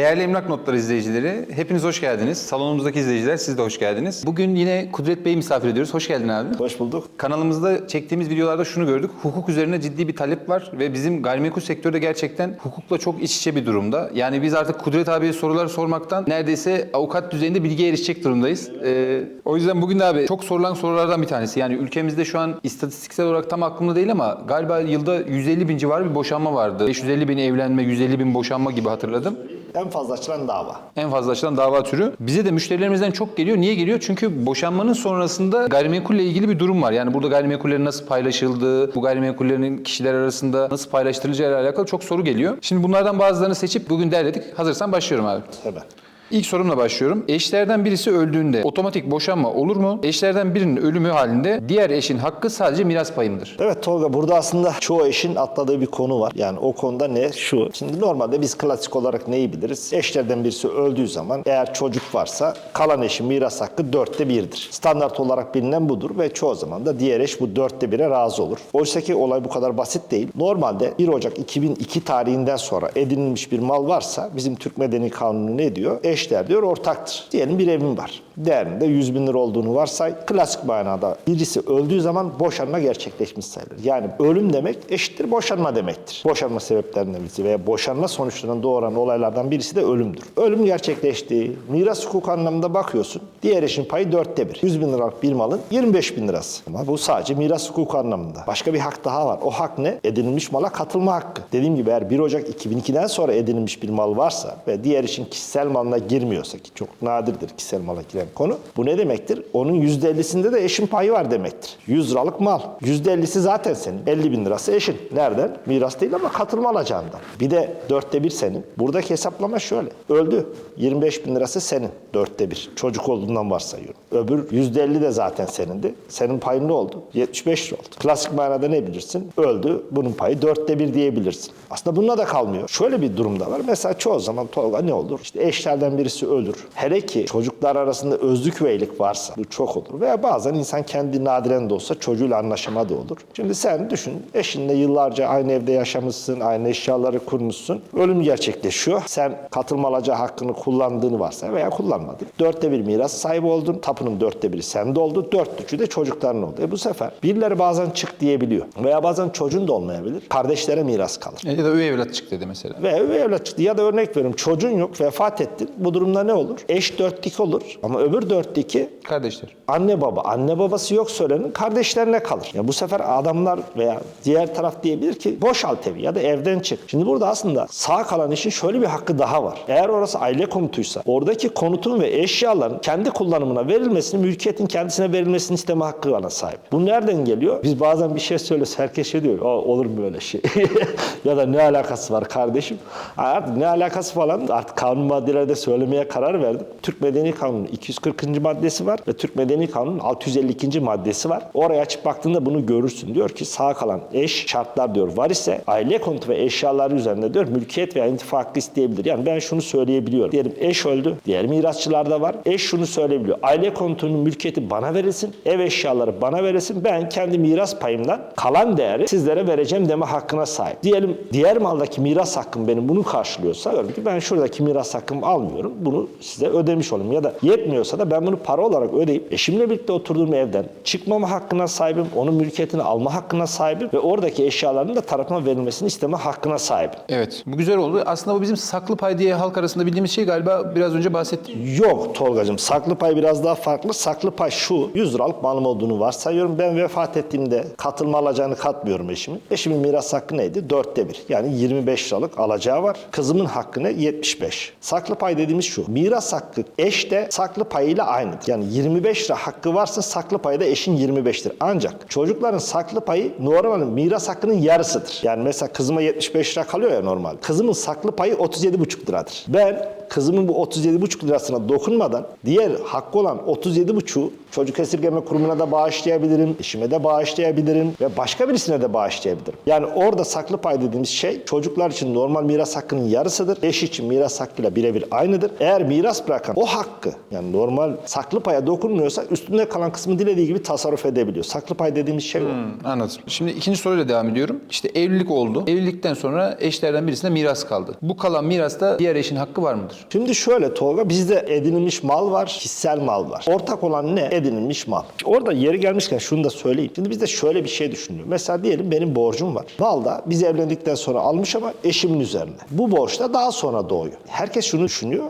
Değerli Emlak Notları izleyicileri, hepiniz hoş geldiniz. Salonumuzdaki izleyiciler, siz de hoş geldiniz. Bugün yine Kudret Bey'i misafir ediyoruz. Hoş geldin abi. Hoş bulduk. Kanalımızda çektiğimiz videolarda şunu gördük. Hukuk üzerine ciddi bir talep var ve bizim gayrimenkul sektörde gerçekten hukukla çok iç içe bir durumda. Yani biz artık Kudret abiye sorular sormaktan neredeyse avukat düzeyinde bilgiye erişecek durumdayız. Ee, o yüzden bugün de abi çok sorulan sorulardan bir tanesi. Yani ülkemizde şu an istatistiksel olarak tam aklımda değil ama galiba yılda 150 bin civarı bir boşanma vardı. 550 bin evlenme, 150 bin boşanma gibi hatırladım. En fazla açılan dava. En fazla açılan dava türü. Bize de müşterilerimizden çok geliyor. Niye geliyor? Çünkü boşanmanın sonrasında gayrimenkulle ilgili bir durum var. Yani burada gayrimenkullerin nasıl paylaşıldığı, bu gayrimenkullerin kişiler arasında nasıl paylaştırılacağı ile alakalı çok soru geliyor. Şimdi bunlardan bazılarını seçip bugün derledik. Hazırsan başlıyorum abi. Hemen. İlk sorumla başlıyorum. Eşlerden birisi öldüğünde otomatik boşanma olur mu? Eşlerden birinin ölümü halinde diğer eşin hakkı sadece miras payı mıdır? Evet Tolga burada aslında çoğu eşin atladığı bir konu var. Yani o konuda ne? Şu. Şimdi normalde biz klasik olarak neyi biliriz? Eşlerden birisi öldüğü zaman eğer çocuk varsa kalan eşin miras hakkı dörtte birdir. Standart olarak bilinen budur ve çoğu zaman da diğer eş bu dörtte bire razı olur. Oysa ki olay bu kadar basit değil. Normalde 1 Ocak 2002 tarihinden sonra edinilmiş bir mal varsa bizim Türk Medeni Kanunu ne diyor? Eşler diyor ortaktır. Diyelim bir evim var. Değerinde 100 bin lira olduğunu varsay. Klasik manada birisi öldüğü zaman boşanma gerçekleşmiş sayılır. Yani ölüm demek eşittir boşanma demektir. Boşanma sebeplerinden birisi veya boşanma sonuçlarından doğuran olaylardan birisi de ölümdür. Ölüm gerçekleşti. Miras hukuk anlamında bakıyorsun. Diğer eşin payı dörtte bir. 100 bin liralık bir malın 25 bin lirası. Ama bu sadece miras hukuku anlamında. Başka bir hak daha var. O hak ne? Edinilmiş mala katılma hakkı. Dediğim gibi eğer 1 Ocak 2002'den sonra edinilmiş bir mal varsa ve diğer eşin kişisel malına girmiyorsa ki çok nadirdir kişisel mala giren konu. Bu ne demektir? Onun %50'sinde de eşin payı var demektir. 100 liralık mal. %50'si zaten senin. 50 bin lirası eşin. Nereden? Miras değil ama katılma alacağından. Bir de dörtte bir senin. Buradaki hesaplama şöyle. Öldü. 25 bin lirası senin. Dörtte bir. Çocuk olduğundan varsayıyorum. Öbür %50 de zaten senindi. Senin payın ne oldu? 75 lira oldu. Klasik manada ne bilirsin? Öldü. Bunun payı dörtte bir diyebilirsin. Aslında bununla da kalmıyor. Şöyle bir durumda var. Mesela çoğu zaman Tolga ne olur? İşte eşlerden birisi ölür. Hele ki çocuklar arasında özlük ve iyilik varsa bu çok olur. Veya bazen insan kendi nadiren de olsa çocuğuyla anlaşama da olur. Şimdi sen düşün eşinle yıllarca aynı evde yaşamışsın, aynı eşyaları kurmuşsun. Ölüm gerçekleşiyor. Sen katılma alacağı hakkını kullandığını varsa veya kullanmadın. Dörtte bir miras sahibi oldun. Tapunun dörtte biri sende oldu. Dört üçü de çocukların oldu. E bu sefer birileri bazen çık diyebiliyor. Veya bazen çocuğun da olmayabilir. Kardeşlere miras kalır. Ya da üvey evlat çık dedi mesela. Ve üvey evlat çıktı. Ya da örnek veriyorum çocuğun yok vefat ettin. Bu durumda ne olur? Eş dörtte iki olur ama öbür dörtte iki Kardeşler. anne baba. Anne babası yok söylenin kardeşlerine kalır. Ya bu sefer adamlar veya diğer taraf diyebilir ki boşalt evi ya da evden çık. Şimdi burada aslında sağ kalan işin şöyle bir hakkı daha var. Eğer orası aile konutuysa oradaki konutun ve eşyaların kendi kullanımına verilmesini, mülkiyetin kendisine verilmesini isteme hakkı bana sahip. Bu nereden geliyor? Biz bazen bir şey söylüyoruz. Herkes şey diyor. "Aa, olur mu böyle şey? ya da ne alakası var kardeşim? Artık ne alakası falan artık kanun maddelerde söylemeye karar verdim. Türk Medeni Kanunu'nun 240. maddesi var ve Türk Medeni Kanunu'nun 652. maddesi var. Oraya açıp baktığında bunu görürsün. Diyor ki sağ kalan eş şartlar diyor var ise aile konutu ve eşyaları üzerinde diyor mülkiyet veya intifa hakkı isteyebilir. Yani ben şunu söyleyebiliyorum. Diyelim eş öldü. Diğer mirasçılar da var. Eş şunu söyleyebiliyor. Aile konutunun mülkiyeti bana verilsin. Ev eşyaları bana verilsin. Ben kendi miras payımdan kalan değeri sizlere vereceğim deme hakkına sahip. Diyelim diğer maldaki miras hakkım benim bunu karşılıyorsa diyorum ki ben şuradaki miras hakkımı almıyorum. Bunu size ödemiş olayım. Ya da yetmiyorsa da ben bunu para olarak ödeyip eşimle birlikte oturduğum evden çıkmama hakkına sahibim. Onun mülkiyetini alma hakkına sahibim. Ve oradaki eşyaların da tarafıma verilmesini isteme hakkına sahibim. Evet. Bu güzel oldu. Aslında bu bizim saklı pay diye halk arasında bildiğimiz şey galiba biraz önce bahsettik. Yok Tolgacığım. Saklı pay biraz daha farklı. Saklı pay şu. 100 liralık malım olduğunu varsayıyorum. Ben vefat ettiğimde katılma alacağını katmıyorum eşimin. Eşimin miras hakkı neydi? Dörtte bir. Yani 25 liralık alacağı var. Kızımın hakkı ne? 75. Saklı pay dediğimiz şu. Miras hakkı eşte saklı payıyla aynıdır. Yani 25 lira hakkı varsa saklı payı da eşin 25'tir. Ancak çocukların saklı payı normalin miras hakkının yarısıdır. Yani mesela kızıma 75 lira kalıyor ya normal. Kızımın saklı payı 37,5 liradır. Ben kızımın bu 37,5 lirasına dokunmadan diğer hakkı olan 37,5'u Çocuk esirgeme kurumuna da bağışlayabilirim, eşime de bağışlayabilirim ve başka birisine de bağışlayabilirim. Yani orada saklı pay dediğimiz şey çocuklar için normal miras hakkının yarısıdır. Eş için miras hakkıyla birebir aynıdır. Eğer miras bırakan o hakkı yani normal saklı paya dokunmuyorsa üstünde kalan kısmı dilediği gibi tasarruf edebiliyor. Saklı pay dediğimiz şey o. Anladım. Şimdi ikinci soruyla devam ediyorum. İşte evlilik oldu. Evlilikten sonra eşlerden birisine miras kaldı. Bu kalan mirasta diğer eşin hakkı var mıdır? Şimdi şöyle Tolga bizde edinilmiş mal var, kişisel mal var. Ortak olan ne? Edinilmiş mal. Orada yeri gelmişken şunu da söyleyeyim. Şimdi bizde şöyle bir şey düşünüyor. Mesela diyelim benim borcum var. Mal da biz evlendikten sonra almış ama eşimin üzerine. Bu borç da daha sonra doğuyor. Herkes şunu düşünüyor.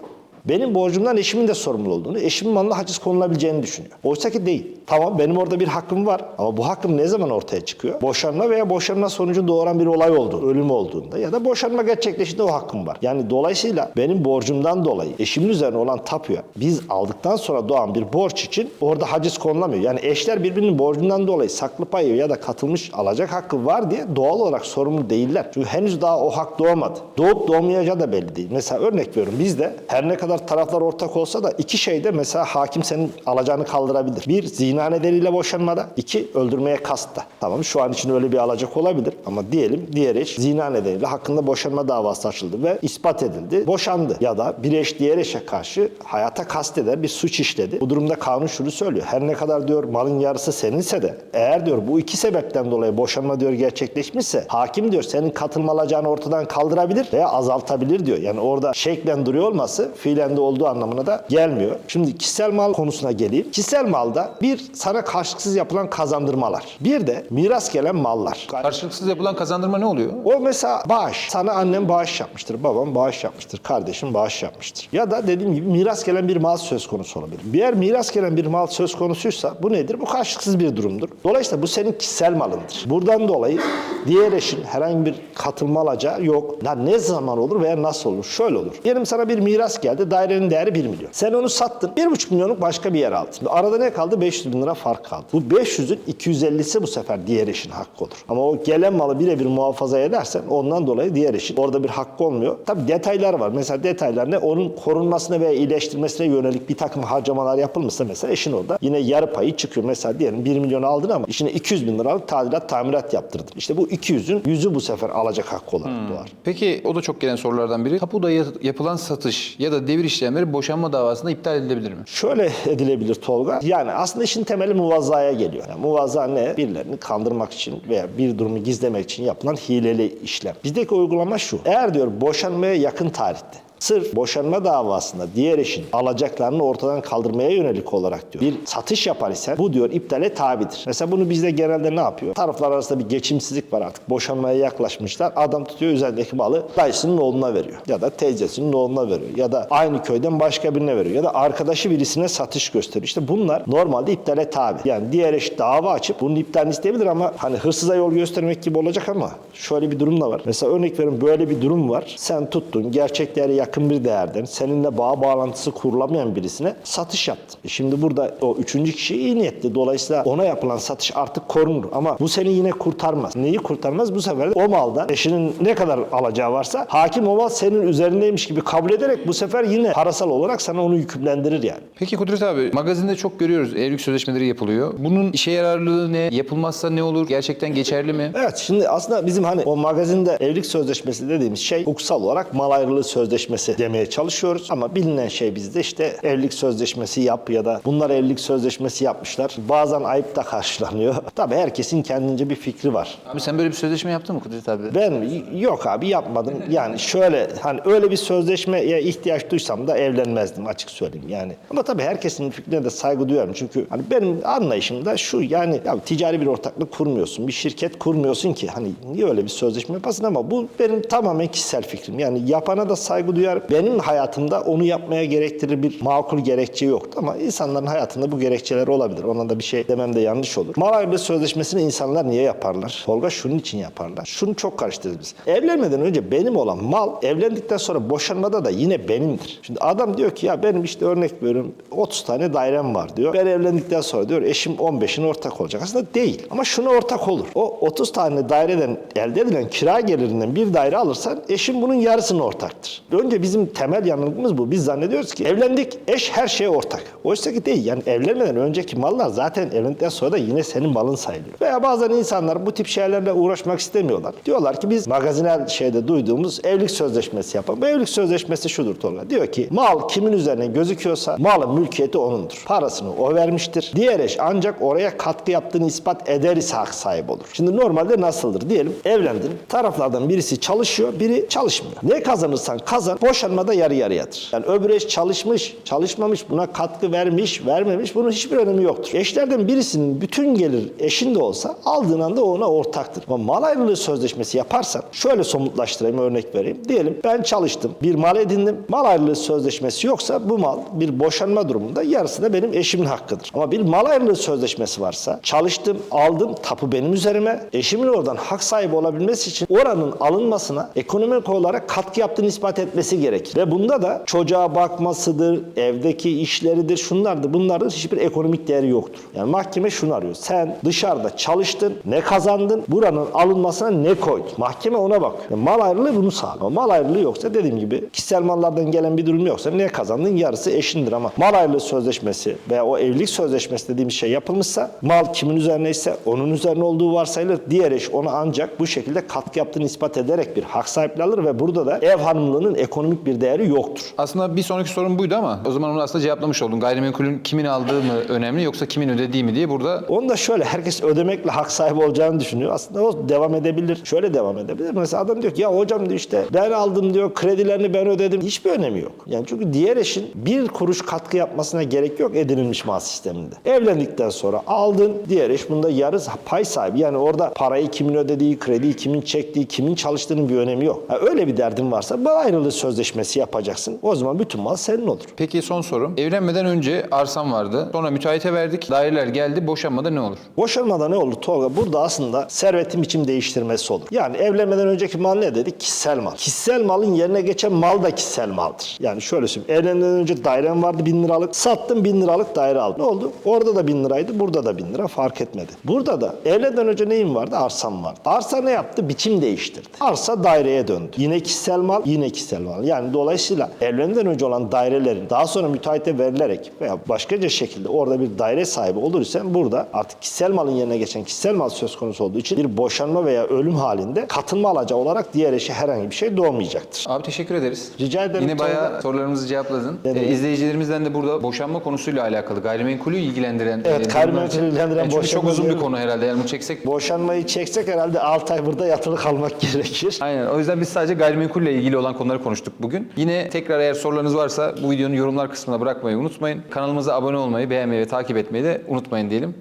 Benim borcumdan eşimin de sorumlu olduğunu, eşimin malına haciz konulabileceğini düşünüyor. Oysa ki değil. Tamam benim orada bir hakkım var ama bu hakkım ne zaman ortaya çıkıyor? Boşanma veya boşanma sonucu doğuran bir olay oldu, ölüm olduğunda ya da boşanma gerçekleştiğinde o hakkım var. Yani dolayısıyla benim borcumdan dolayı eşimin üzerine olan tapuya biz aldıktan sonra doğan bir borç için orada haciz konulamıyor. Yani eşler birbirinin borcundan dolayı saklı payı ya da katılmış alacak hakkı var diye doğal olarak sorumlu değiller. Çünkü henüz daha o hak doğmadı. Doğup doğmayacağı da belli değil. Mesela örnek veriyorum bizde her ne kadar taraflar ortak olsa da iki şeyde mesela hakim senin alacağını kaldırabilir. Bir zina nedeniyle boşanmada, iki öldürmeye kastta. Tamam şu an için öyle bir alacak olabilir ama diyelim diğer eş zina nedeniyle hakkında boşanma davası açıldı ve ispat edildi. Boşandı ya da bir eş diğer eşe karşı hayata kasteder bir suç işledi. Bu durumda kanun şunu söylüyor. Her ne kadar diyor malın yarısı seninse de eğer diyor bu iki sebepten dolayı boşanma diyor gerçekleşmişse hakim diyor senin katılma alacağını ortadan kaldırabilir veya azaltabilir diyor. Yani orada şeklen duruyor olması fiilen de olduğu anlamına da gelmiyor. Şimdi kişisel mal konusuna geleyim. Kişisel malda bir sana karşılıksız yapılan kazandırmalar. Bir de miras gelen mallar. Karşılıksız yapılan kazandırma ne oluyor? O mesela bağış. Sana annem bağış yapmıştır, babam bağış yapmıştır, kardeşim bağış yapmıştır. Ya da dediğim gibi miras gelen bir mal söz konusu olabilir. Bir eğer miras gelen bir mal söz konusuysa bu nedir? Bu karşılıksız bir durumdur. Dolayısıyla bu senin kişisel malındır. Buradan dolayı diğer eşin herhangi bir katılma alacağı yok. Ya ne zaman olur veya nasıl olur? Şöyle olur. Diyelim sana bir miras geldi. Dairenin değeri 1 milyon. Sen onu sattın. 1,5 milyonluk başka bir yer aldın. Şimdi arada ne kaldı? 500 bin lira fark kaldı. Bu 500'ün 250'si bu sefer diğer eşin hakkı olur. Ama o gelen malı birebir muhafaza edersen ondan dolayı diğer eşin orada bir hakkı olmuyor. Tabii detaylar var. Mesela detaylar ne? Onun korunmasına veya iyileştirmesine yönelik bir takım harcamalar yapılmışsa mesela eşin orada yine yarı payı çıkıyor. Mesela diyelim 1 milyon aldın ama işine 200 bin liralık tadilat tamirat yaptırdın. İşte bu 200'ün yüzü bu sefer alacak hakkı olarak doğar. Peki o da çok gelen sorulardan biri. Tapuda ya- yapılan satış ya da devir işlemleri boşanma davasında iptal edilebilir mi? Şöyle edilebilir Tolga. Yani aslında işin temeli muvazzaya geliyor. Yani muvazza ne? Birilerini kandırmak için veya bir durumu gizlemek için yapılan hileli işlem. Bizdeki uygulama şu. Eğer diyor boşanmaya yakın tarihte Sırf boşanma davasında diğer eşin alacaklarını ortadan kaldırmaya yönelik olarak diyor. Bir satış yapar isen bu diyor iptale tabidir. Mesela bunu bizde genelde ne yapıyor? Taraflar arasında bir geçimsizlik var artık. Boşanmaya yaklaşmışlar. Adam tutuyor üzerindeki malı dayısının oğluna veriyor. Ya da teyzesinin oğluna veriyor. Ya da aynı köyden başka birine veriyor. Ya da arkadaşı birisine satış gösteriyor. İşte bunlar normalde iptale tabi. Yani diğer eş dava açıp bunun iptalini isteyebilir ama hani hırsıza yol göstermek gibi olacak ama şöyle bir durum da var. Mesela örnek verin böyle bir durum var. Sen tuttun gerçek değere yakın bir değerden seninle bağ bağlantısı kurulamayan birisine satış yaptın. E şimdi burada o üçüncü kişi iyi niyetli. Dolayısıyla ona yapılan satış artık korunur. Ama bu seni yine kurtarmaz. Neyi kurtarmaz? Bu sefer de o maldan eşinin ne kadar alacağı varsa hakim o mal senin üzerindeymiş gibi kabul ederek bu sefer yine parasal olarak sana onu yükümlendirir yani. Peki Kudret abi magazinde çok görüyoruz evlilik sözleşmeleri yapılıyor. Bunun işe yararlılığı ne? Yapılmazsa ne olur? Gerçekten geçerli mi? Evet şimdi aslında bizim hani o magazinde evlilik sözleşmesi dediğimiz şey hukuksal olarak mal ayrılığı sözleşmesi demeye çalışıyoruz. Ama bilinen şey bizde işte evlilik sözleşmesi yap ya da bunlar evlilik sözleşmesi yapmışlar. Bazen ayıp da karşılanıyor. Tabii herkesin kendince bir fikri var. Abi sen böyle bir sözleşme yaptın mı Kudret abi? Ben yok abi yapmadım. Yani şöyle hani öyle bir sözleşmeye ihtiyaç duysam da evlenmezdim açık söyleyeyim yani. Ama tabii herkesin fikrine de saygı duyuyorum. Çünkü hani benim anlayışım da şu yani ya ticari bir ortaklık kurmuyorsun. Bir şirket kurmuyorsun ki hani niye öyle bir sözleşme yapasın ama bu benim tamamen kişisel fikrim. Yani yapana da saygı duyar. Benim hayatımda onu yapmaya gerektirir bir makul gerekçe yoktu ama insanların hayatında bu gerekçeler olabilir. Ona da bir şey demem de yanlış olur. Mal ayrılığı sözleşmesini insanlar niye yaparlar? Tolga şunun için yaparlar. Şunu çok karıştırırız biz. Evlenmeden önce benim olan mal evlendikten sonra boşanmada da yine benimdir. Şimdi adam diyor ki ya benim işte örnek veriyorum 30 tane dairem var diyor. Ben evlendikten sonra diyor eşim 15'in ortak olacak. Aslında değil. Ama şuna ortak olur. O 30 tane daireden elde edilen kira gelirinden bir daire alırsan eşim bunun yarısını ortaktır. Önce Bizim temel yanılgımız bu. Biz zannediyoruz ki evlendik, eş her şeye ortak. Oysa ki değil. Yani evlenmeden önceki mallar zaten evlendikten sonra da yine senin malın sayılıyor. Veya bazen insanlar bu tip şeylerle uğraşmak istemiyorlar. Diyorlar ki biz magazinel şeyde duyduğumuz evlilik sözleşmesi yapalım. Bu evlilik sözleşmesi şudur Tolga. Diyor ki mal kimin üzerine gözüküyorsa malın mülkiyeti onundur. Parasını o vermiştir. Diğer eş ancak oraya katkı yaptığını ispat eder ise hak sahibi olur. Şimdi normalde nasıldır? Diyelim evlendin. Taraflardan birisi çalışıyor, biri çalışmıyor. Ne kazanırsan kazan, boşanmada yarı yarıyadır. Yani öbür eş çalışmış, çalışmamış, buna katkı vermiş, vermemiş bunun hiçbir önemi yoktur. Eşlerden birisinin bütün gelir eşin de olsa aldığın anda ona ortaktır. Ama mal ayrılığı sözleşmesi yaparsan şöyle somutlaştırayım örnek vereyim. Diyelim ben çalıştım, bir mal edindim. Mal ayrılığı sözleşmesi yoksa bu mal bir boşanma durumunda yarısı da benim eşimin hakkıdır. Ama bir mal ayrılığı sözleşmesi varsa çalıştım, aldım, tapu benim üzerime. Eşimin oradan hak sahibi olabilmesi için oranın alınmasına ekonomik olarak katkı yaptığını ispat etmesi gerekir. Ve bunda da çocuğa bakmasıdır, evdeki işleridir, şunlardır. Bunların hiçbir ekonomik değeri yoktur. Yani mahkeme şunu arıyor. Sen dışarıda çalıştın, ne kazandın, buranın alınmasına ne koydun? Mahkeme ona bak. Yani mal ayrılığı bunu sağlıyor. Mal ayrılığı yoksa dediğim gibi kişisel mallardan gelen bir durum yoksa ne kazandın yarısı eşindir ama mal ayrılığı sözleşmesi veya o evlilik sözleşmesi dediğimiz şey yapılmışsa mal kimin üzerine ise onun üzerine olduğu varsayılır. Diğer eş ona ancak bu şekilde katkı yaptığını ispat ederek bir hak sahipliği alır ve burada da ev hanımlığının ekonomik bir değeri yoktur. Aslında bir sonraki sorun buydu ama o zaman onu aslında cevaplamış oldun. Gayrimenkulün kimin aldığı mı önemli yoksa kimin ödediği mi diye burada Onu da şöyle herkes ödemekle hak sahibi olacağını düşünüyor. Aslında o devam edebilir. Şöyle devam edebilir. Mesela adam diyor ki ya hocam diyor işte ben aldım diyor kredilerini ben ödedim. Hiçbir önemi yok. Yani çünkü diğer eşin bir kuruş katkı yapmasına gerek yok edinilmiş mal sisteminde. Evlendikten sonra aldın diğer eş bunda yarı pay sahibi. Yani orada parayı kimin ödediği, krediyi kimin çektiği, kimin çalıştığının bir önemi yok. Ha, öyle bir derdin varsa bu ayrılığı sözleşmesi yapacaksın. O zaman bütün mal senin olur. Peki son sorum. Evlenmeden önce arsam vardı. Sonra müteahhite verdik. Daireler geldi. Boşanmada ne olur? Boşanmada ne olur Tolga? Burada aslında servetin biçim değiştirmesi olur. Yani evlenmeden önceki mal ne dedik? Kişisel mal. Kişisel malın yerine geçen mal da kişisel maldır. Yani şöyle söyleyeyim. Evlenmeden önce dairem vardı bin liralık. Sattım bin liralık daire aldım. Ne oldu? Orada da bin liraydı. Burada da bin lira fark etmedi. Burada da evlenmeden önce neyim vardı? Arsam vardı. Arsa ne yaptı? Biçim değiştirdi. Arsa daireye döndü. Yine kişisel mal, yine kişisel mal. Yani dolayısıyla evlenmeden önce olan dairelerin daha sonra müteahhite verilerek veya başkaca şekilde orada bir daire sahibi olursan burada artık kişisel malın yerine geçen kişisel mal söz konusu olduğu için bir boşanma veya ölüm halinde katılma alacağı olarak diğer eşe herhangi bir şey doğmayacaktır. Abi teşekkür ederiz. Rica ederim. Yine bayağı Tolga. sorularımızı cevapladın. Ee, izleyicilerimizden de burada boşanma konusuyla alakalı gayrimenkulü ilgilendiren Evet, e, gayrimenkulü ilgilendiren Yani çünkü çok boşanma uzun bir konu herhalde. Yani bunu çeksek Boşanmayı çeksek herhalde 6 ay burada yatılı kalmak gerekir. Aynen. O yüzden biz sadece gayrimenkulle ilgili olan konuları konuştuk bugün. Yine tekrar eğer sorularınız varsa bu videonun yorumlar kısmına bırakmayı unutmayın. Kanalımıza abone olmayı, beğenmeyi ve takip etmeyi de unutmayın diyelim.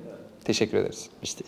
Teşekkür ederiz. İşte.